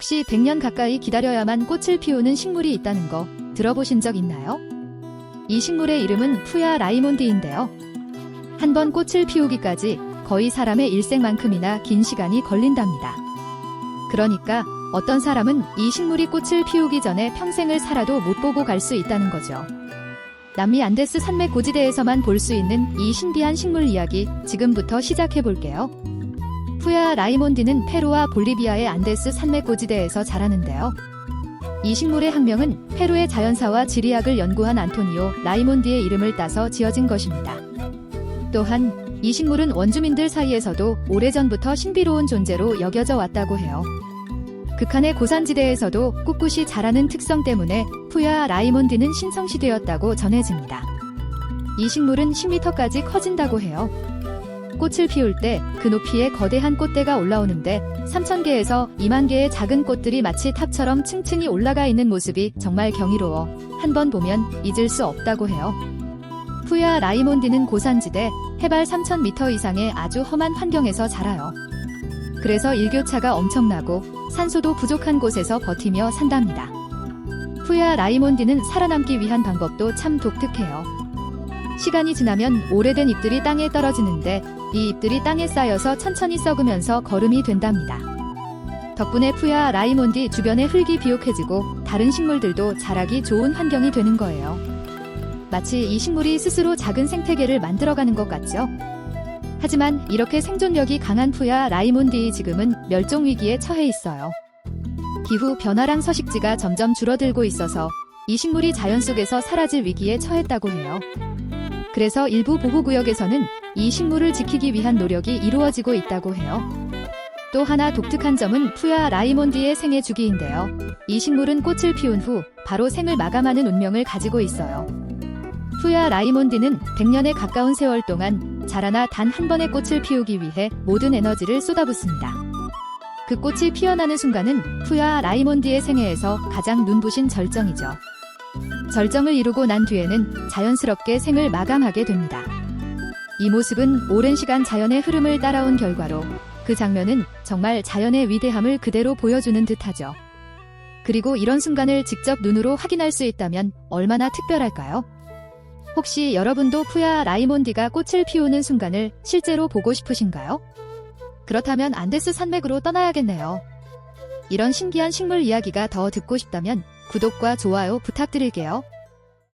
혹시 100년 가까이 기다려야만 꽃을 피우는 식물이 있다는 거 들어보신 적 있나요? 이 식물의 이름은 푸야 라이몬디인데요. 한 번 꽃을 피우기까지 거의 사람의 일생만큼이나 긴 시간이 걸린답니다. 그러니까 어떤 사람은 이 식물이 꽃을 피우기 전에 평생을 살아도 못 보고 갈 수 있다는 거죠. 남미 안데스 산맥 고지대에서만 볼 수 있는 이 신비한 식물 이야기 지금부터 시작해 볼게요. 푸야 라이몬디는 페루와 볼리비아의 안데스 산맥 고지대에서 자라는데요. 이 식물의 학명은 페루의 자연사와 지리학을 연구한 안토니오 라이몬디의 이름을 따서 지어진 것입니다. 또한 이 식물은 원주민들 사이에서도 오래전부터 신비로운 존재로 여겨져 왔다고 해요. 극한의 고산지대에서도 꿋꿋이 자라는 특성 때문에 푸야 라이몬디는 신성시되었다고 전해집니다. 이 식물은 10m까지 커진다고 해요. 꽃을 피울 때 그 높이에 거대한 꽃대가 올라오는데 3,000개에서 2만 개의 작은 꽃들이 마치 탑처럼 층층이 올라가 있는 모습이 정말 경이로워 한 번 보면 잊을 수 없다고 해요. 푸야 라이몬디는 고산지대 해발 3,000m 이상의 아주 험한 환경에서 자라요. 그래서 일교차가 엄청나고 산소도 부족한 곳에서 버티며 산답니다. 푸야 라이몬디는 살아남기 위한 방법도 참 독특해요. 시간이 지나면 오래된 잎들이 땅에 떨어지는데 이 잎들이 땅에 쌓여서 천천히 썩으면서 거름이 된답니다. 덕분에 푸야 라이몬디 주변의 흙이 비옥해지고 다른 식물들도 자라기 좋은 환경이 되는 거예요. 마치 이 식물이 스스로 작은 생태계를 만들어가는 것 같죠? 하지만 이렇게 생존력이 강한 푸야 라이몬디의 지금은 멸종 위기에 처해 있어요. 기후 변화랑 서식지가 점점 줄어들고 있어서 이 식물이 자연 속에서 사라질 위기에 처했다고 해요. 그래서 일부 보호구역에서는 이 식물을 지키기 위한 노력이 이루어지고 있다고 해요. 또 하나 독특한 점은 푸야 라이몬디의 생애 주기인데요. 이 식물은 꽃을 피운 후 바로 생을 마감하는 운명을 가지고 있어요. 푸야 라이몬디는 100년에 가까운 세월 동안 자라나 단 한 번의 꽃을 피우기 위해 모든 에너지를 쏟아붓습니다. 그 꽃이 피어나는 순간은 푸야 라이몬디의 생애에서 가장 눈부신 절정이죠. 절정을 이루고 난 뒤에는 자연스럽게 생을 마감하게 됩니다. 이 모습은 오랜 시간 자연의 흐름을 따라온 결과로 그 장면은 정말 자연의 위대함을 그대로 보여주는 듯하죠. 그리고 이런 순간을 직접 눈으로 확인할 수 있다면 얼마나 특별할까요? 혹시 여러분도 푸야 라이몬디가 꽃을 피우는 순간을 실제로 보고 싶으신가요? 그렇다면 안데스 산맥으로 떠나야겠네요. 이런 신기한 식물 이야기가 더 듣고 싶다면 구독과 좋아요 부탁드릴게요.